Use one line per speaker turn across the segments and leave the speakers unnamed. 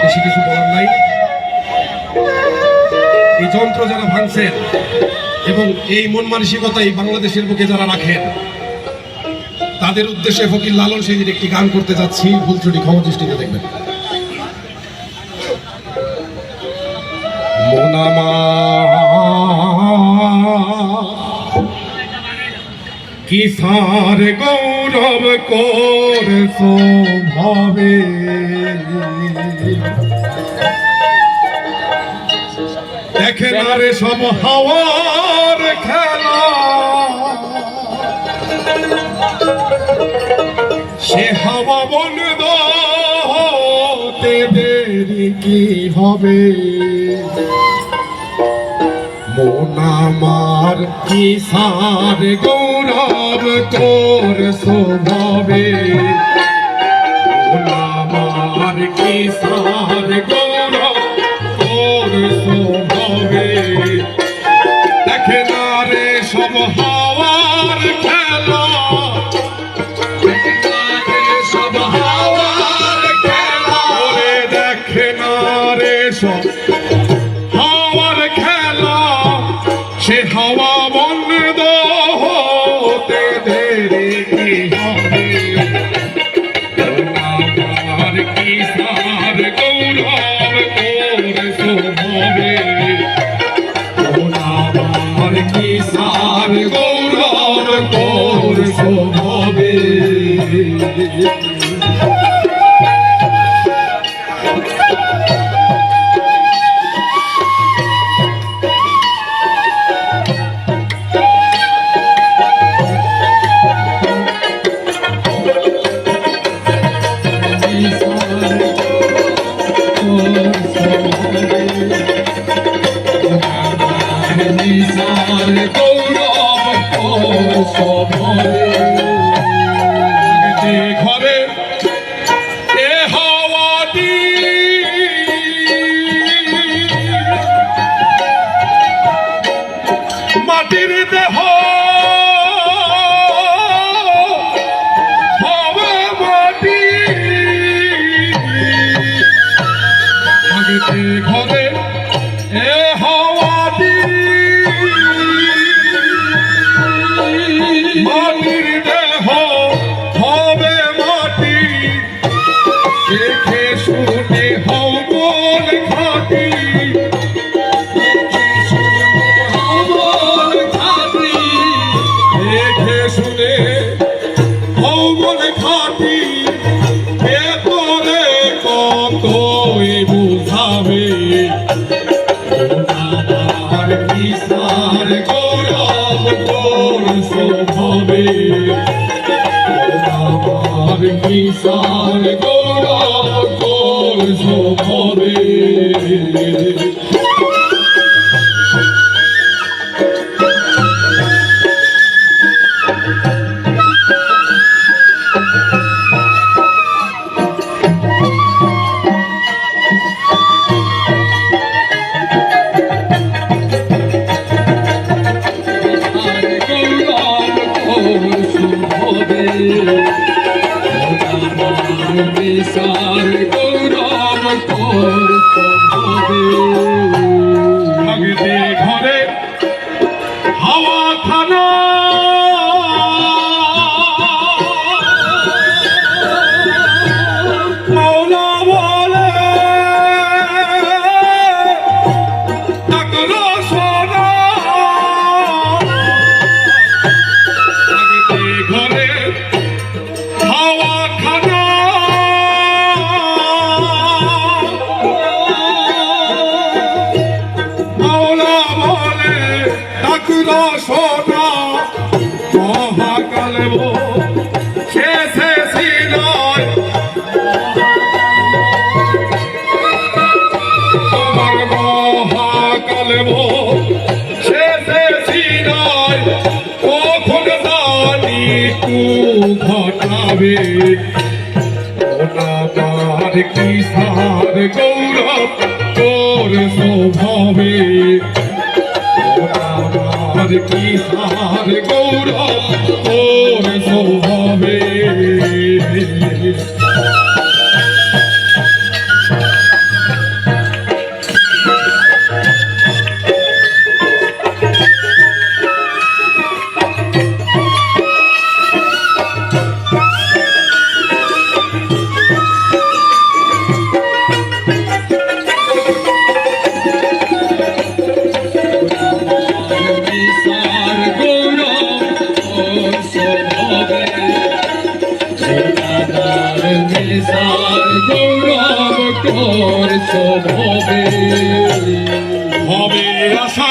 বেশি কিছু বলার নাই। এই যন্ত্র যারা ভাঙছেন এবং এই মন মানসিকতা এই বাংলাদেশের বুকে যারা রাখেন, তাদের উদ্দেশ্যে ফকির লালন সেদিন একটি গান করতে যাচ্ছি। ভুল ত্রুটি, ক্ষমা দৃষ্টিতে দেখবেন। মোনামা কিসার গৌরব কর ভাবে দেখে না রে সব হাওয়ার খেলা। সে হাওয়া হতে দেরি কি হবে? মন আমার কিসার গৌরব তোর স্বভাবে মন নিসার তোর শোভবে আমার কিসার গৌরব তোর God. সোনা মহাকাল শেষে ছিল আমার মহাকাল শেষে ছিল কখন ওনার কিসার গৌরব? তোর স্বভাবে ওনার কিসার গৌরব? তোর
করছ
ভবে আশা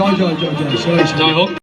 জয় জয় জয়